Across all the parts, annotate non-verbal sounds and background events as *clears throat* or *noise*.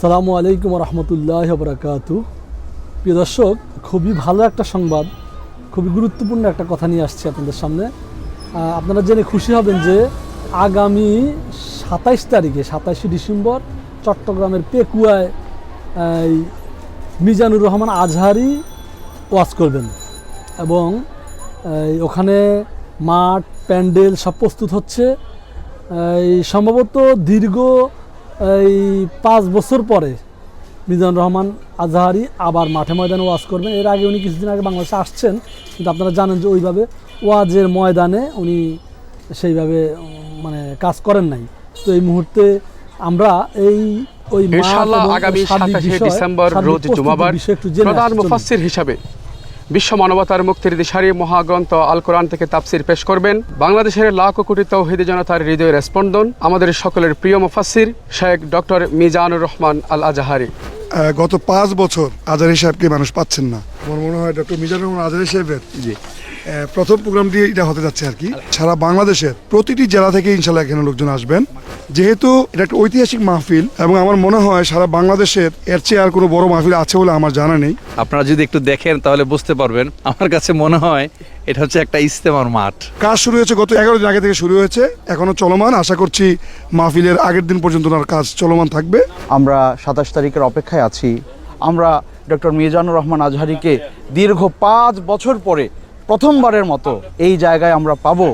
সালামু আলাইকুম রহমতুল্লাহ বরাকাতু প্রিয় দর্শক, খুবই ভালো একটা সংবাদ, খুবই গুরুত্বপূর্ণ একটা কথা নিয়ে আসছি আপনাদের সামনে। আপনারা জেনে খুশি হবেন যে আগামী সাতাইশ তারিখে, সাতাইশে ডিসেম্বর, চট্টগ্রামের পেকুয়ায় এই মিজানুর রহমান আজহারি ওয়াজ করবেন। এবং ওখানে মাঠ, প্যান্ডেল সব প্রস্তুত হচ্ছে। এই সম্ভবত দীর্ঘ এই পাঁচ বছর পরে মিজানুর রহমান আজহারি আবার মাঠে ময়দানে ওয়াজ করবেন। এর আগে উনি কিছুদিন আগে বাংলাদেশে আসছেন কিন্তু আপনারা জানেন যে ওইভাবে ওয়াজের ময়দানে উনি সেইভাবে মানে কাজ করেন নাই। তো এই মুহূর্তে আমরা এই ওই ইনশাআল্লাহ আগামী সাতাশে ডিসেম্বর রোজ জুমাবার প্রধান মুফাসসির হিসাবে। বিশ্ব মানবতার মুক্তির দিশারি মহাগ্রন্থ আল কোরআন থেকে তাপসির পেশ করবেন। বাংলাদেশের লাখ কোটি তৌহিদি জনতার হৃদয়ের স্পন্দন আমাদের সকলের প্রিয় মুফাসির শেখ ডক্টর মিজানুর রহমান আল আজাহারি গত পাঁচ বছর আজারি সাহেবকে মানুষ পাচ্ছেন না। আমার মনে হয় ডক্টর মিজানুর রহমান আজারি সাহেবের আহ, প্রথম প্রোগ্রামটি এটা হতে যাচ্ছে আর কি। সারা বাংলাদেশের প্রতিটি জেলা থেকে ইনশাল্লাহ এখানে লোকজন আসবেন। যেহেতু এটা একটা ঐতিহাসিক মাহফিল এবং আমার মনে হয় সারা বাংলাদেশের এর চেয়ে আর কোনো বড় মাহফিল আছে বলে আমার জানা নেই। আপনারা যদি একটু দেখেন তাহলে বুঝতে পারবেন। আমার কাছে মনে হয় এটা হচ্ছে একটা ইস্তেমার মাঠ। কাজ শুরু হয়েছে গত এগারো দিন আগে থেকে শুরু হয়েছে এখনও চলমান। আশা করছি মাহফিলের আগের দিন পর্যন্ত ওনার কাজ চলমান থাকবে। আমরা সাতাশ তারিখের অপেক্ষায় আছি। আমরা ডক্টর মিজানুর রহমান আজহারিকে দীর্ঘ পাঁচ বছর পরে প্রথমবারের মতো এই জায়গায় আমরা পাবো।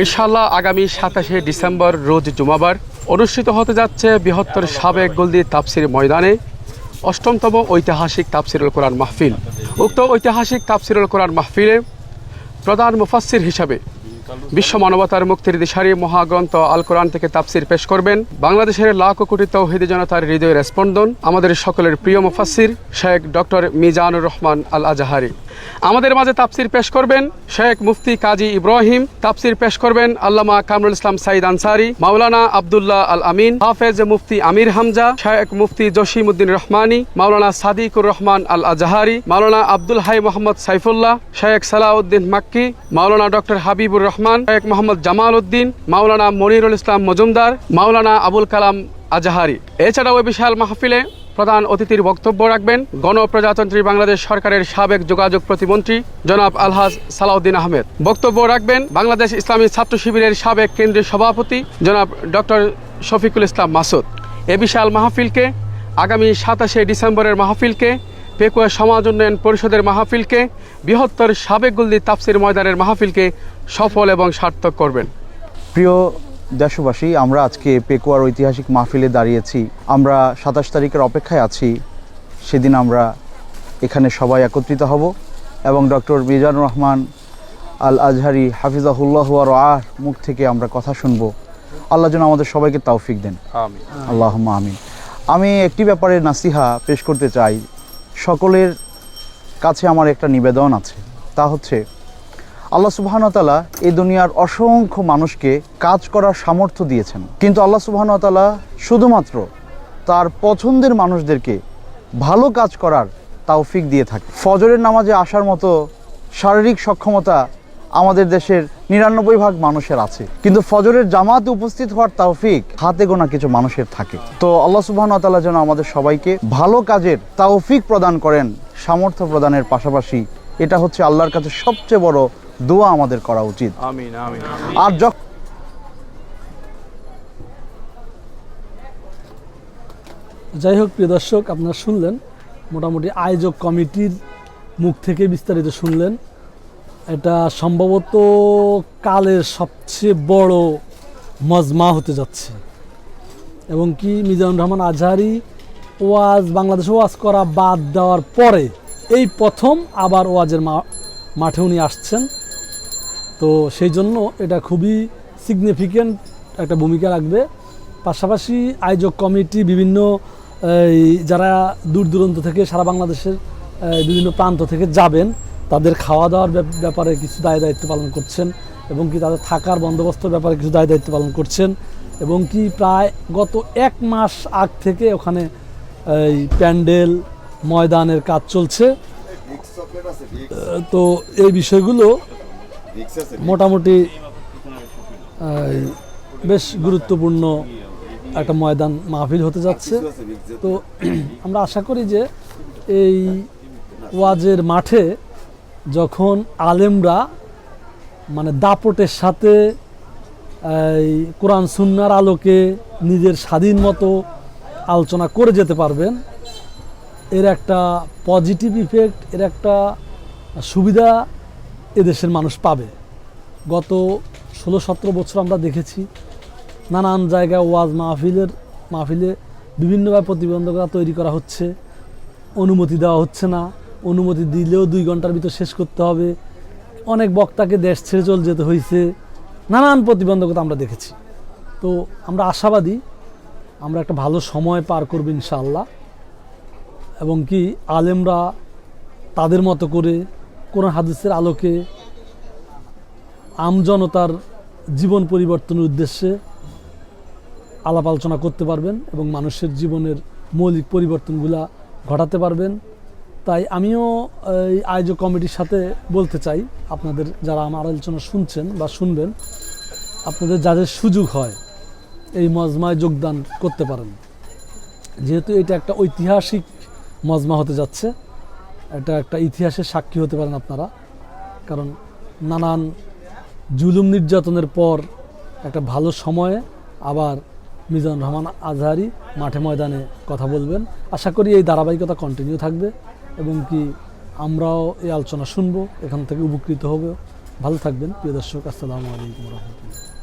ইনশাআল্লাহ আগামী সাতাশে ডিসেম্বর রোজ জুমাবার অনুষ্ঠিত হতে যাচ্ছে বৃহত্তর সাবেক গলদি তাপসির ময়দানে অষ্টমতম ঐতিহাসিক তাপসিরুল কোরআন মাহফিল। উক্ত ঐতিহাসিক তাপসিরুল কোরআন মাহফিলে প্রধান মুফাসসির হিসাবে বিশ্ব মানবতার মুক্তির দিশারি মহাগ্রন্থ আল কোরআন থেকে তাপসির পেশ করবেন। বাংলাদেশের লাখ কোটি তৌহিদি জনতার হৃদয়ের স্পন্দন আমাদের সকলের প্রিয় মুফাসসির শেখ ডক্টর মিজানুর রহমান আল আজাহারি। আমাদের মাঝে তাফসির পেশ করবেন শেখ মুফতি কাজী ইব্রাহিম। তাফসির পেশ করবেন আল্লামা কামরুল ইসলাম সাইদ আনসারি, মাওলানা আবদুল্লাহ আল আমিন, হাফেজ মুফতি আমির হামজা, শেখ মুফতি জসিমউদ্দিন রহমানি, মাওলানা সাদিকুর রহমান আল আজাহারি, মাওলানা আব্দুল হাই মোহাম্মদ সাইফুল্লাহ, শেখ সালাউদ্দিন মাক্কি, মাওলানা ডক্টর হাবিবুর রহমান, শেখ মোহাম্মদ জামাল উদ্দিন মাওলানা মনিরুল ইসলাম মজুমদার, মাওলানা আবুল কালাম আজাহারি। এছাড়াও বিশাল মাহফিলে প্রধান অতিথির বক্তব্য রাখবেন গণপ্রজাতন্ত্রী বাংলাদেশ সরকারের সাবেক যোগাযোগ প্রতিমন্ত্রী জনাব আলহাজ সালাউদ্দিন আহমেদ। বক্তব্য রাখবেন বাংলাদেশ ইসলামী ছাত্র শিবিরের সাবেক কেন্দ্রীয় সভাপতি জনাব ডক্টর শফিকুল ইসলাম মাসুদ। এ বিশাল মাহফিলকে, আগামী সাতাশে ডিসেম্বরের মাহফিলকে, পেকুয়া সমাজ উন্নয়ন পরিষদের মাহফিলকে, বৃহত্তর সাবেক গুলদি তাফসির ময়দানের মাহফিলকে সফল এবং সার্থক করবেন। প্রিয় দেশবাসী আমরা আজকে পেকুয়ার ঐতিহাসিক মাহফিলে দাঁড়িয়েছি। আমরা সাতাশ তারিখের অপেক্ষায় আছি। সেদিন আমরা এখানে সবাই একত্রিত হব এবং ডক্টর মিজানুর রহমান আল আজহারি হাফিজাহুল্লাহ আর আহ মুখ থেকে আমরা কথা শুনব। আল্লাহ যেন আমাদের সবাইকে তাওফিক দেন। আল্লাহ আমিন। আমি একটি ব্যাপারে নাসিহা পেশ করতে চাই। সকলের কাছে আমার একটা নিবেদন আছে। তা হচ্ছে আল্লাহ সুবাহানতালা এই দুনিয়ার অসংখ্য মানুষকে কাজ করার সামর্থ্য দিয়েছেন। কিন্তু আল্লাহ সুবাহানতালা শুধুমাত্র তার পছন্দের মানুষদেরকে ভালো কাজ করার তাওফিক দিয়ে থাকে। ফজরের নামাজে আসার মতো শারীরিক সক্ষমতা আমাদের দেশের নিরানব্বই ভাগ মানুষের আছে। কিন্তু ফজরের জামাতে উপস্থিত হওয়ার তাওফিক হাতে গোনা কিছু মানুষের থাকে। তো আল্লাহ সুবাহতাল্লাহ যেন আমাদের সবাইকে ভালো কাজের তাওফিক প্রদান করেন, সামর্থ্য প্রদানের পাশাপাশি এটা হচ্ছে আল্লাহর কাছে সবচেয়ে বড় দোয়া আমাদের করা উচিত। আমিন আমিন আর যখন যাই হোক প্রিয় দর্শক আপনারা শুনলেন মোটামুটি আয়োজক কমিটির মুখ থেকে বিস্তারিত শুনলেন। এটা সম্ভবত কালের সবচেয়ে বড় মজমা হতে যাচ্ছে। এবং কি মিজানুর রহমান আজহারি ওয়াজ বাংলাদেশে ওয়াজ করা বাদ দেওয়ার পরে এই প্রথম আবার ওয়াজের মা- মাঠে উনি আসছেন। তো সেই জন্য এটা খুবই সিগনিফিক্যান্ট একটা ভূমিকা রাখবে। পাশাপাশি আয়োজক কমিটি বিভিন্ন যারা দূর দূরান্ত থেকে সারা বাংলাদেশের বিভিন্ন প্রান্ত থেকে যাবেন, তাদের খাওয়া দাওয়ার ব্যাপ- ব্যাপারে কিছু দায় দায়িত্ব পালন করছেন এবং কি তাদের থাকার বন্দোবস্তের ব্যাপারে কিছু দায় দায়িত্ব পালন করছেন এবং কি প্রায় গত এক মাস আগ থেকে ওখানে, এই, প্যান্ডেল, ময়দানের কাজ চলছে। তো এই বিষয়গুলো মোটামুটি বেশ গুরুত্বপূর্ণ একটা ময়দান মাহফিল হতে যাচ্ছে। তো *clears throat* আমরা আশা করি যে এই ওয়াজের মাঠে যখন আলেমরা মানে দাপটের সাথে, এই কোরআন সুন্নার আলোকে নিজের স্বাধীন মতো আলোচনা করে যেতে পারবেন, এর একটা পজিটিভ ইফেক্ট এর একটা সুবিধা এদেশের মানুষ পাবে। গত ষোলো সতেরো বছর আমরা দেখেছি নানান জায়গায় ওয়াজ মাহফিলের, মাহফিলে বিভিন্নভাবে প্রতিবন্ধকতা তৈরি করা হচ্ছে। অনুমতি দেওয়া হচ্ছে না। অনুমতি দিলেও দুই ঘণ্টার ভিতর শেষ করতে হবে। অনেক বক্তাকে দেশ ছেড়ে চলে যেতে হয়েছে। নানান প্রতিবন্ধকতা আমরা দেখেছি। তো আমরা আশাবাদী আমরা একটা ভালো সময় পার করব ইনশাআল্লাহ। এবং কি আলেমরা তাদের মতো করে কোরআন হাদিসের আলোকে আমজনতার জীবন পরিবর্তনের উদ্দেশ্যে আলাপ আলোচনা করতে পারবেন এবং মানুষের জীবনের মৌলিক পরিবর্তনগুলা ঘটাতে পারবেন। তাই আমিও এই আয়োজক কমিটির সাথে বলতে চাই, আপনাদের যারা আমার আলোচনা শুনছেন বা শুনবেন, আপনাদের যাদের সুযোগ হয় এই মজমায় যোগদান করতে পারেন। যেহেতু এটা একটা ঐতিহাসিক মজমা হতে যাচ্ছে এটা একটা ইতিহাসের সাক্ষী হতে পারেন আপনারা। কারণ নানান জুলুম নির্যাতনের পর একটা ভালো সময়ে আবার মিজানুর রহমান আজহারি মাঠে ময়দানে কথা বলবেন। আশা করি এই ধারাবাহিকতা কন্টিনিউ থাকবে এবং কি আমরাও এই আলোচনা শুনব, এখান থেকে উপকৃত হবে। ভালো থাকবেন, প্রিয় দর্শক, আসসালামু আলাইকুম রহমতুল্লাহ।